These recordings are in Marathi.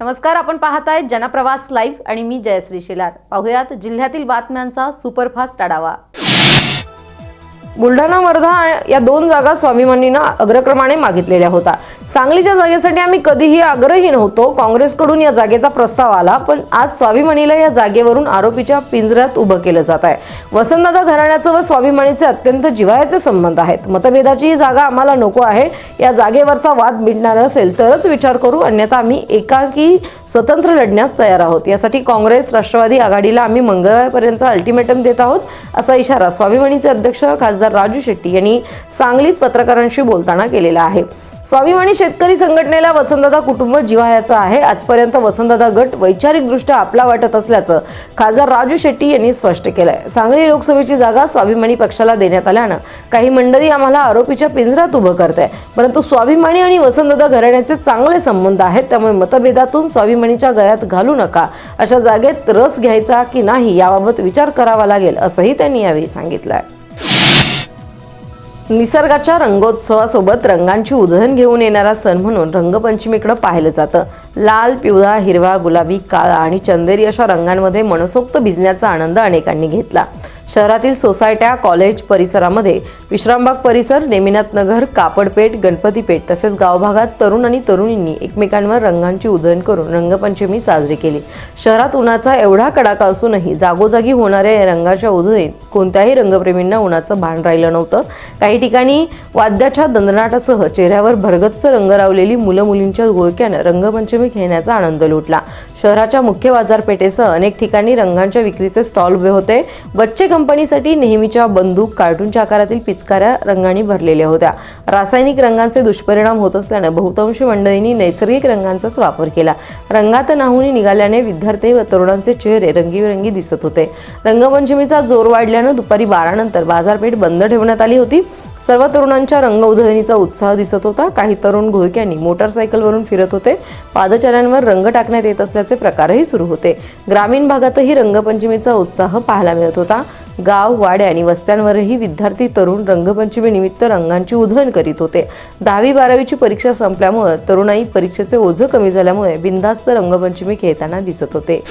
नमस्कार आपण पाहताय जनप्रवास लाईव्ह आणि मी जयश्री शेलार. पाहुयात जिल्ह्यातील बातम्यांचा सुपरफास्ट आढावा. बुलढाणा वर्धा या दोन जागा स्वाभिमानीनं अग्रक्रमाने मागितलेल्या होता. सांगलीच्या जागेसाठी आम्ही कधीही आग्रही नव्हतो. काँग्रेसकडून या जागेचा प्रस्ताव आला पण आज स्वाभिमानीला या जागेवरून आरोपीच्या पिंजऱ्यात उभं केलं जात आहे. वसंतदादा घराण्याचं व स्वाभिमानीचे अत्यंत जिव्हाळ्याचे संबंध आहेत. मतभेदाची ही जागा आम्हाला नको आहे. या जागेवरचा वाद मिटणार असेल तरच विचार करू. अन्यथा आम्ही एकाकी स्वतंत्र लढण्यास तयार आहोत. यासाठी काँग्रेस राष्ट्रवादी आघाडीला आम्ही मंगळवारपर्यंत अल्टिमेटम देत आहोत असा इशारा स्वाभिमानीचे अध्यक्ष खासदार राजू शेट्टी यांनी सांगलीत पत्रकारांशी बोलताना केलेला आहे. स्वाभिमानी शेतकरी संघटनेला वसंतदादा कुटुंब जिव्हाळ्याचं आहे. आजपर्यंत वसंतदादा गट वैचारिकदृष्ट्या आपला वाटत असल्याचं खासदार राजू शेट्टी यांनी स्पष्ट केलंय. सांगली लोकसभेची जागा स्वाभिमानी पक्षाला देण्यात आल्यानं काही मंडळी आम्हाला आरोपीच्या पिंजऱ्यात उभं करत आहे परंतु स्वाभिमानी आणि वसंतदादा घराण्याचे चांगले संबंध आहेत त्यामुळे मतभेदातून स्वाभिमानीच्या गळ्यात घालू नका. अशा जागेत रस घ्यायचा की नाही याबाबत विचार करावा लागेल असंही त्यांनी यावेळी सांगितलं आहे निसर्गाच्या रंगोत्सवासोबत रंगांची उधळण घेऊन येणारा सण म्हणून रंगपंचमीकडं पाहिलं जातं. लाल पिवळा हिरवा गुलाबी काळा आणि चंदेरी अशा रंगांमध्ये मनसोक्त भिजण्याचा आनंद अनेकांनी घेतला. शहरातील सोसायट्या कॉलेज परिसरामध्ये विश्रामबाग परिसर नेमिनाथ नगर कापडपेठ गणपतीपेठ तसेच गावभागात तरुण आणि तरुणींनी एकमेकांवर रंगांची उधळण करून रंगपंचमी साजरी केली. शहरात उन्हाचा एवढा कडाका असूनही जागोजागी होणाऱ्या या रंगाच्या उधळीत कोणत्याही रंगप्रेमींना उन्हाचं भान राहिलं नव्हतं. काही ठिकाणी वाद्याच्या दंदनाटासह चेहऱ्यावर भरगच्च रंग रावलेली मुलं मुलींच्या घोळक्यानं रंगपंचमी खेळण्याचा आनंद लुटला. शहराच्या मुख्य बाजारपेठेसह अनेक ठिकाणी रंगांच्या विक्रीचे स्टॉल उभे होते. बच्चे कंपनीसाठी नेहमीच्या बंदूक कार्टूनच्या आकारातील पिचकाऱ्या रंगांनी भरलेल्या होत्या. रासायनिक रंगांचे दुष्परिणाम होत असल्याने बहुतांश मंडळींनी नैसर्गिक रंगांचाच वापर केला. रंगात नाहुनी निघाल्याने विद्यार्थी व तरुणांचे चेहरे रंगीबेरंगी दिसत होते. रंगपंचमीचा जोर वाढल्यानं दुपारी बारानंतर बाजारपेठ बंद ठेवण्यात आली होती. सर्व तरुणांच्या रंग उधळणीचा उत्साह दिसत होता. काही तरुण घोळक्यांनी मोटारसायकलवरून फिरत होते. पादचाऱ्यांवर रंग टाकण्यात येत असल्याचे प्रकारही सुरू होते. ग्रामीण भागातही रंगपंचमीचा उत्साह पाहायला मिळत होता. गाव वाडे आणि वस्त्यांवरही विद्यार्थी तरुण रंगपंचमी निमित्त रंगांची उधळण करीत होते. दहावी बारावीची परीक्षा संपल्यामुळे तरुणाई परीक्षेचे ओझं कमी झाल्यामुळे बिनधास्त रंगपंचमी खेळताना दिसत होते.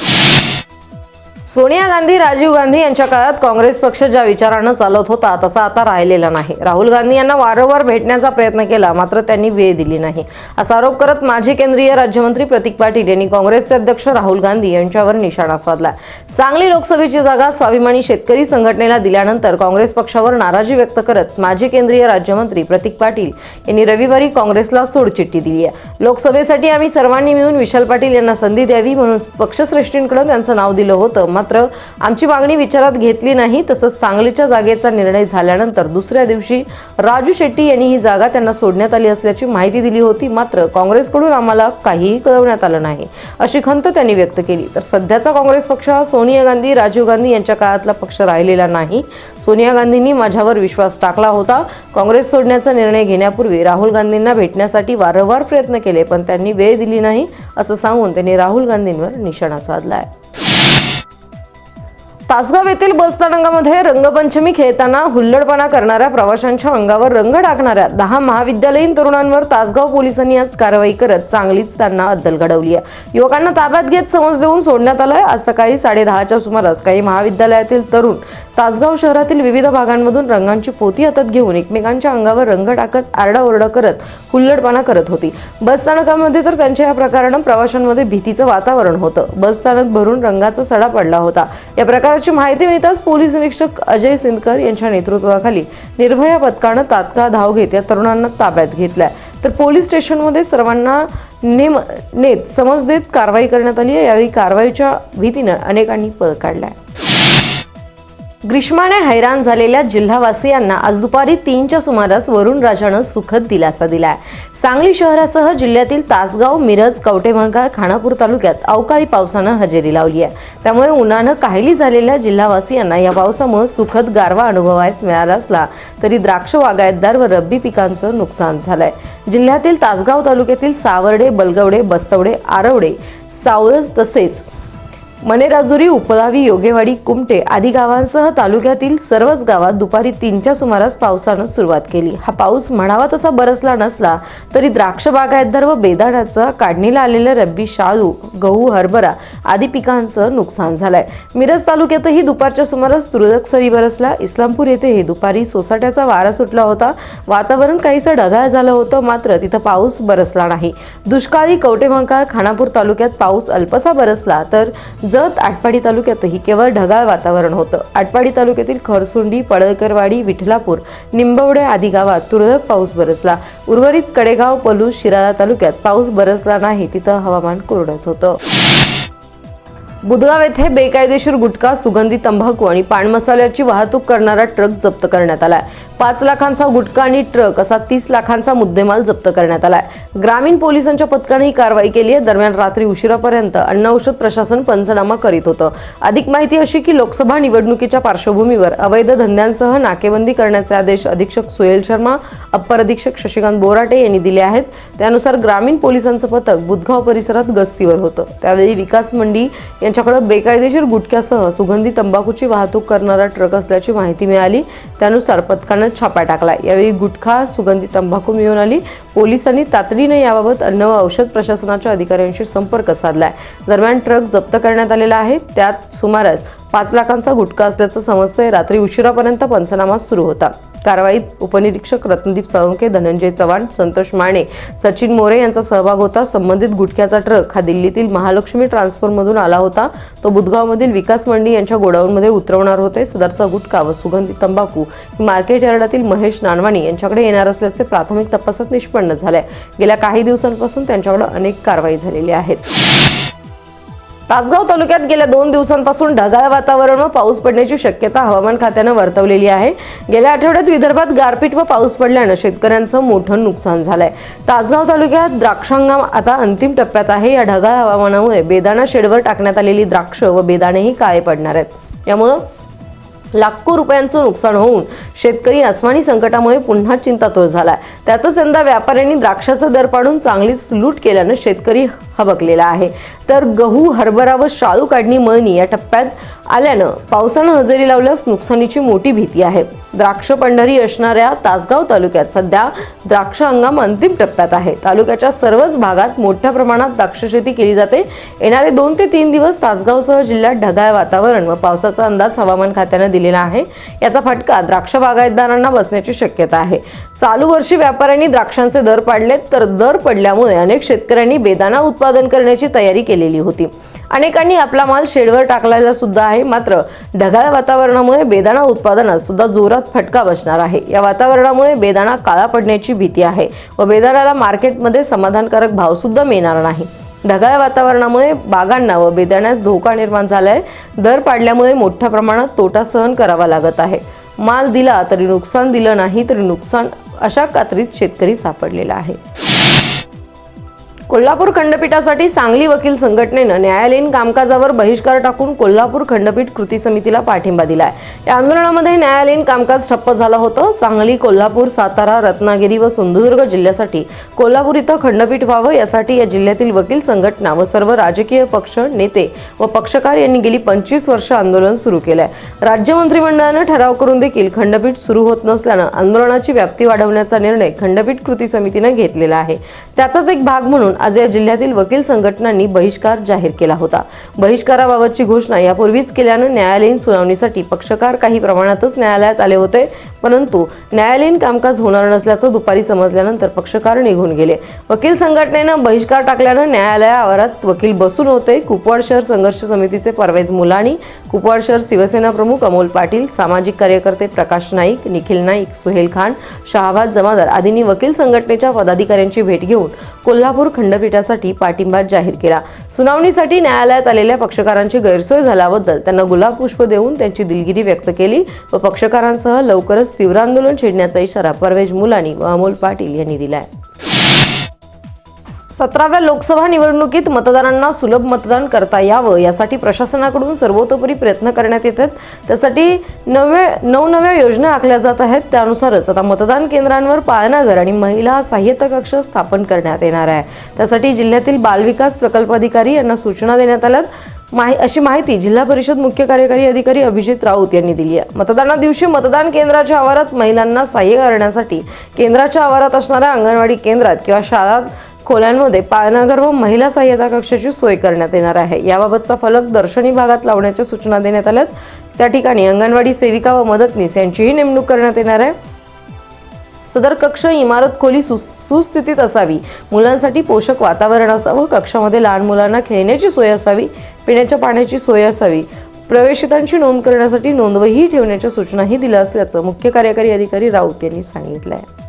सोनिया गांधी राजीव गांधी यांच्या काळात काँग्रेस पक्ष ज्या विचारानं चालत होता तसा आता राहिलेला नाही. राहुल गांधी यांना वारंवार भेटण्याचा प्रयत्न केला मात्र त्यांनी वेळ दिली नाही. असा आरोप करत माजी केंद्रीय राज्यमंत्री प्रतीक पाटील यांनी काँग्रेसचे अध्यक्ष राहुल गांधी यांच्यावर निशाणा साधला. सांगली लोकसभेची जागा स्वाभिमानी शेतकरी संघटनेला दिल्यानंतर काँग्रेस पक्षावर नाराजी व्यक्त करत माजी केंद्रीय राज्यमंत्री प्रतीक पाटील यांनी रविवारी काँग्रेसला सोडचिठ्ठी दिली आहे. लोकसभेसाठी आम्ही सर्वांनी मिळून विशाल पाटील यांना संधी द्यावी म्हणून पक्षश्रेष्ठींकडे त्यांचं नाव दिलं होतं मात्र आमची मागणी विचारात घेतली नाही तसंच सांगलीच्या जागेचा निर्णय झाल्यानंतर दुसऱ्या दिवशी राजू शेट्टी यांनी ही जागा त्यांना सोडण्यात आली असल्याची माहिती दिली होती. मात्र काँग्रेसकडून आम्हाला काहीही कळवण्यात आलं नाही अशी खंत त्यांनी व्यक्त केली. तर सध्याचा काँग्रेस पक्ष हा सोनिया गांधी राजीव गांधी यांच्या काळातला पक्ष राहिलेला नाही. सोनिया गांधींनी माझ्यावर विश्वास टाकला होता. काँग्रेस सोडण्याचा निर्णय घेण्यापूर्वी राहुल गांधींना भेटण्यासाठी वारंवार प्रयत्न केले पण त्यांनी वेळ दिली नाही असं सांगून त्यांनी राहुल गांधींवर निशाणा साधला आहे तासगाव येथील बसस्थानकामध्ये रंगपंचमी खेळताना हुल्लडपणा करणाऱ्या प्रवाशांच्या अंगावर रंग टाकणाऱ्या दहा महाविद्यालयीन तरुणांवर तासगाव पोलिसांनी आज कारवाई करत चांगलीच त्यांना अद्दल घडवली आहे. युवकांना ताब्यात घेत समज देऊन सोडण्यात आलंय. आज सकाळी साडेदहाच्या सुमारास काही महाविद्यालयातील तरुण तासगाव शहरातील विविध भागांमधून रंगांची पोती हातात घेऊन एकमेकांच्या अंगावर रंग टाकत आरडाओरडा करत हुल्लडपणा करत होती. बसस्थानकामध्ये तर त्यांच्या या प्रकारानं प्रवाशांमध्ये भीतीचं वातावरण होतं. बसस्थानक भरून रंगाचा सडा पडला होता. या प्रकाराची माहिती मिळताच पोलीस निरीक्षक अजय सिंदकर यांच्या नेतृत्वाखाली निर्भया पथकानं तात्काळ धाव घेत या तरुणांना ताब्यात घेतलाय. तर पोलीस स्टेशनमध्ये सर्वांना नेम नेत समज देत कारवाई करण्यात आली आहे. यावेळी कारवाईच्या भीतीनं अनेकांनी पळ काढलाय. ग्रीष्माने हैराण झालेल्या जिल्हावासियांना आज दुपारी तीनच्या सुमारास वरुण राजानं सुखद दिलासा दिलाय. सांगली शहरासह जिल्ह्यातील तासगाव मिरज कवटेमंगा खानापूर तालुक्यात अवकाळी पावसानं हजेरी लावली आहे. त्यामुळे उन्हानं काहिली झालेल्या जिल्हावासियांना या पावसामुळे सुखद गारवा अनुभवायस मिळाला असला तरी द्राक्ष बागायतदार व रब्बी पिकांचं नुकसान झालंय. जिल्ह्यातील तासगाव तालुक्यातील सावर्डे बलगवडे बस्तवडे आरवडे सावरज तसेच मनेराजुरी उपदावी योगेवाडी कुमटे आदी गावांसह तालुक्यातील सर्वच गावात दुपारी तीनच्या सुमारास पावसानं सुरुवात केली. हा पाऊस म्हणावा तसा बरसला नसला तरी द्राक्ष बागायतदार व बेदाण्याचं काढणीला आलेलं रब्बी शाळू गहू हरभरा आदी पिकांचं नुकसान झालंय. मिरज तालुक्यातही दुपारच्या सुमारास तुरळक सरी बरसला. इस्लामपूर येथे दुपारी सोसाट्याचा वारा सुटला होता. वातावरण काहीसं ढगाळ झालं होतं मात्र तिथं पाऊस बरसला नाही. दुष्काळी कवटेमंकाळ खानापूर तालुक्यात पाऊस अल्पसा बरसला तर जत आटपाडी तालुक्यातही केवळ ढगाळ वातावरण होतं. आटपाडी तालुक्यातील खरसुंडी पडळकरवाडी विठलापूर निंबवडे आदी गावात तुरळक पाऊस बरसला. उर्वरित कडेगाव पलूस शिराळा तालुक्यात पाऊस बरसला नाही तिथं हवामान कोरडंच होतं. बुधगाव येथे बेकायदेशीर गुटखा सुगंधी तंबाखू आणि पान मसाल्याची वाहतूक करणारा ट्रक जप्त करण्यात आला पाच लाखांचा गुटखा आणि ट्रक असा तीस लाखांचा मुद्देमाल जप्त करण्यात आलाय. ग्रामीण पोलिसांच्या पथकाने ही कारवाई केली आहे. दरम्यान रात्री उशिरापर्यंत अन्न औषध प्रशासन पंचनामा करीत होतं. अधिक माहिती अशी की लोकसभा निवडणुकीच्या पार्श्वभूमीवर अवैध धंद्यांसह नाकेबंदी करण्याचे आदेश अधीक्षक सुहेल शर्मा अप्पर अधीक्षक शशिकांत बोराटे यांनी दिले आहेत. त्यानुसार ग्रामीण पोलिसांचं पथक बुधगाव परिसरात गस्तीवर होतं. त्यावेळी विकास मंडी यांच्याकडे बेकायदेशीर गुटख्यासह सुगंधी तंबाखूची वाहतूक करणारा ट्रक असल्याची माहिती मिळाली. त्यानुसार पथकानं छापा टाकला. यावेळी गुटखा सुगंधी तंबाखू मिळून आली. पोलिसांनी तातडीने याबाबत अन्न व औषध प्रशासनाच्या अधिकाऱ्यांशी संपर्क साधलाय. दरम्यान ट्रक जप्त करण्यात आलेला आहे. त्यात सुमारास पाच लाखांचा गुटखा असल्याचं समजतंय. रात्री उशिरापर्यंत पंचनामा सुरू होता. कारवाईत उपनिरीक्षक रत्नदीप साळुंके धनंजय चव्हाण संतोष माने सचिन मोरे यांचा सहभाग होता. संबंधित गुटख्याचा ट्रक हा दिल्लीतील महालक्ष्मी ट्रान्सफरमधून आला होता. तो बुधगावमधील विकास मंडी यांच्या गोडाऊनमध्ये उतरवणार होते. सदरचा गुटखा व सुगंधी तंबाखू मार्केट यार्डातील महेश नानवाणी यांच्याकडे येणार असल्याचे प्राथमिक तपासात निष्पन्न झाले गेल्या काही दिवसांपासून त्यांच्याकडे अनेक कारवाई झालेली आहेत. तासगाव तालुक्यात गेल्या दोन दिवसांपासून ढगाळ वातावरण व पाऊस पडण्याची शक्यता हवामान खात्यानं वर्तवलेली आहे. गेल्या आठवड्यात विदर्भात गारपीट व पाऊस पडल्यानं शेतकऱ्यांचं मोठं नुकसान झालंय. तासगाव तालुक्यात द्राक्षांगाम आता अंतिम टप्प्यात आहे. या ढगाळ हवामानामुळे बेदाणा शेडवर टाकण्यात आलेली द्राक्ष व बेदाणेही काळे पडणार आहेत. यामुळं लाखो रुपयांचं नुकसान होऊन शेतकरी अस्मानी संकटामुळे पुन्हा चिंतातूर झाला त्यातच यंदा व्यापाऱ्यांनी द्राक्षाचा दर पाडून चांगलीच लूट केल्यानं शेतकरी हबकलेला आहे. तर गहू हरभरा व शाळू काढणी मळणी या टप्प्यात आल्यानं पावसानं हजेरी लावल्यास नुकसानीची मोठी भीती आहे. द्राक्ष पंढरी असणाऱ्या तासगाव तालुक्यात सध्या द्राक्ष हंगाम अंतिम टप्प्यात आहे. तालुक्याच्या सर्वच भागात मोठ्या प्रमाणात द्राक्ष शेती केली जाते. येणारे दोन ते तीन दिवस तासगावसह जिल्ह्यात ढगाळ वातावरण व पावसाचा अंदाज हवामान खात्यानं दिलेला आहे. याचा फटका द्राक्ष बागायतदारांना बसण्याची शक्यता आहे. चालू वर्षी व्यापाऱ्यांनी द्राक्षांचे दर पाडले तर दर पडल्यामुळे अनेक शेतकऱ्यांनी बेदाणा उत्पादन करण्याची तयारी केलेली होती. अनेकांनी आपला माल शेडवर टाकलेला सुद्धा आहे. मात्र ढगाळ वातावरणामुळे बेदाणा उत्पादनास सुद्धा जोरात फटका बसणार आहे. या वातावरणामुळे बेदाणा काळा पडण्याची भीती आहे व बेदाणाला मार्केटमध्ये समाधानकारक भाव सुद्धा मिळणार नाही. ढगाळ वातावरणामुळे बागांना व बेदाण्यास धोका निर्माण झालाय. दर पाडल्यामुळे मोठ्या प्रमाणात तोटा सहन करावा लागत आहे. माल दिला तरी नुकसान दिलं नाही तरी नुकसान अशा कात्रीत शेतकरी सापडलेला आहे. कोल्हापूर खंडपीठासाठी सांगली वकील संघटनेनं न्यायालयीन कामकाजावर बहिष्कार टाकून कोल्हापूर खंडपीठ कृती समितीला पाठिंबा दिलाय. या आंदोलनामध्ये न्यायालयीन कामकाज ठप्प झालं होतं. सांगली कोल्हापूर सातारा रत्नागिरी व सिंधुदुर्ग जिल्ह्यासाठी कोल्हापूर इथं खंडपीठ व्हावं यासाठी या जिल्ह्यातील वकील संघटना व सर्व राजकीय पक्ष नेते व पक्षकार यांनी गेली पंचवीस वर्ष आंदोलन सुरू केलंय. राज्य मंत्रिमंडळानं ठराव करून देखील खंडपीठ सुरू होत नसल्यानं आंदोलनाची व्याप्ती वाढवण्याचा निर्णय खंडपीठ कृती समितीनं घेतलेला आहे. त्याचाच एक भाग म्हणून आज या जिल्ह्यातील वकील संघटनांनी बहिष्कार जाहीर केला होता. बहिष्काराबाबतची घोषणा यापूर्वीच केल्यानं न्यायालयीन सुनावणीसाठी पक्षकार काही प्रमाणातच न्यायालयात आले होते. परंतु न्यायालयीन कामकाज होणार नसल्याचं दुपारी समजल्यानंतर पक्षकार निघून गेले. वकील संघटनेनं बहिष्कार टाकल्यानं न्यायालया आवारात वकील बसून होते. कुपवाड शहर संघर्ष समितीचे परवेज मुलानी कुपवाड शहर शिवसेना प्रमुख अमोल पाटील सामाजिक कार्यकर्ते प्रकाश नाईक निखिल नाईक सुहेल खान शहाबाज जमादार आदींनी वकील संघटनेच्या पदाधिकाऱ्यांची भेट घेऊन कोल्हापूर खंडपीठासाठी पाठिंबा जाहीर केला. सुनावणीसाठी न्यायालयात आलेल्या पक्षकारांची गैरसोय झाल्याबद्दल त्यांना गुलाब पुष्प देऊन त्यांची दिलगिरी व्यक्त केली व पक्षकारांसह लवकरच तीव्र आंदोलन छेडण्याचा इशारा परवेज मुलानी व अमोल पाटील यांनी दिलाय. सतराव्या लोकसभा निवडणुकीत मतदारांना सुलभ मतदान करता यावं यासाठी प्रशासनाकडून सर्वतोपरी प्रयत्न करण्यात येतात. त्यासाठी नवे नवनव्या योजना आखल्या जात आहेत. त्यानुसारच आता मतदान केंद्रांवर पाळणाघर आणि महिला सहाय्यता कक्ष स्थापन करण्यात येणार आहे. त्यासाठी जिल्ह्यातील बालविकास प्रकल्प अधिकारी यांना सूचना देण्यात आल्यात. माहि अशी माहिती जिल्हा परिषद मुख्य कार्यकारी अधिकारी अभिजित राऊत यांनी दिली आहे. मतदाना दिवशी मतदान केंद्राच्या आवारात महिलांना सहाय्य करण्यासाठी केंद्राच्या आवारात असणाऱ्या अंगणवाडी केंद्रात किंवा शाळा खोल्यांमध्ये पाळणाघर व महिला सहाय्यता कक्षाची सोय करण्यात येणार आहे. याबाबतचा फलक दर्शनी भागात लावण्याच्या सूचना देण्यात आल्यात. त्या ठिकाणी अंगणवाडी सेविका व मदतनीस यांचीही नेमणूक करण्यात येणार आहे. सदर कक्ष इमारत खोली सु सुस्थितीत असावी. मुलांसाठी पोषक वातावरण असावं. कक्षामध्ये लहान मुलांना खेळण्याची सोय असावी पिण्याच्या पाण्याची सोय असावी. प्रवेशितांची नोंद करण्यासाठी नोंदवही ठेवण्याच्या सूचनाही दिल्या असल्याचं मुख्य कार्यकारी अधिकारी राऊत यांनी सांगितलं आहे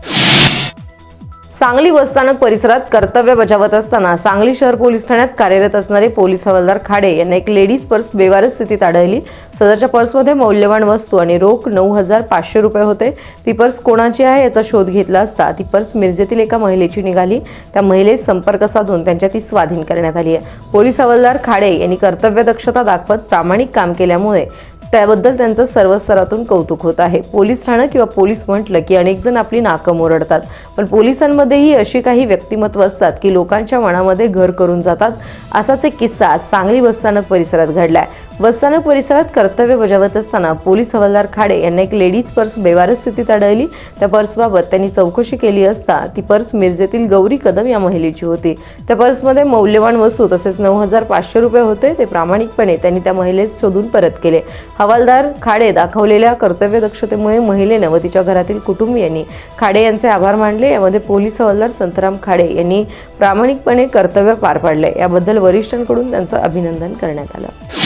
सांगली बसस्थानक परिसरात कर्तव्य बजावत असताना सांगली शहर पोलीस ठाण्यात कार्यरत असणारे पोलीस हवालदार खाडे यांना एक लेडीज पर्स बेवारस स्थितीत आढळली. सदरच्या पर्समध्ये मौल्यवान वस्तू आणि रोख नऊ हजार पाचशे रुपये होते. ती पर्स कोणाची आहे याचा शोध घेतला असता ती पर्स मिरजेतील एका महिलेची निघाली. त्या महिलेस संपर्क साधून त्यांच्या ती स्वाधीन करण्यात आली आहे. पोलीस हवालदार खाडे यांनी कर्तव्य दक्षता दाखवत प्रामाणिक काम केल्यामुळे त्याबद्दल त्यांचं सर्व स्तरातून कौतुक होत आहे. पोलीस ठाणं किंवा पोलीस म्हटलं की अनेक जण आपली नाकं मोरडतात. पण पोलिसांमध्येही अशी काही व्यक्तिमत्व असतात की लोकांच्या मनामध्ये घर करून जातात. असाच एक किस्सा सांगली बसस्थानक परिसरात घडलाय. बसस्थानक परिसरात कर्तव्य बजावत असताना पोलीस हवालदार खाडे यांना एक लेडीज पर्स बेवारस स्थितीत आढळली. त्या पर्सबाबत त्यांनी चौकशी केली असता ती पर्स मिरजेतील गौरी कदम या महिलेची होती. त्या पर्समध्ये मौल्यवान वस्तू तसेच नऊ हजार पाचशे रुपये होते. ते प्रामाणिकपणे त्यांनी त्या महिलेस शोधून परत केले. हवालदार खाडे दाखवलेल्या कर्तव्य दक्षतेमुळे महिलेनं व तिच्या घरातील कुटुंबियांनी खाडे यांचे आभार मानले. यामध्ये पोलीस हवालदार संतराम खाडे यांनी प्रामाणिकपणे कर्तव्य पार पाडले. याबद्दल वरिष्ठांकडून त्यांचं अभिनंदन करण्यात आलं.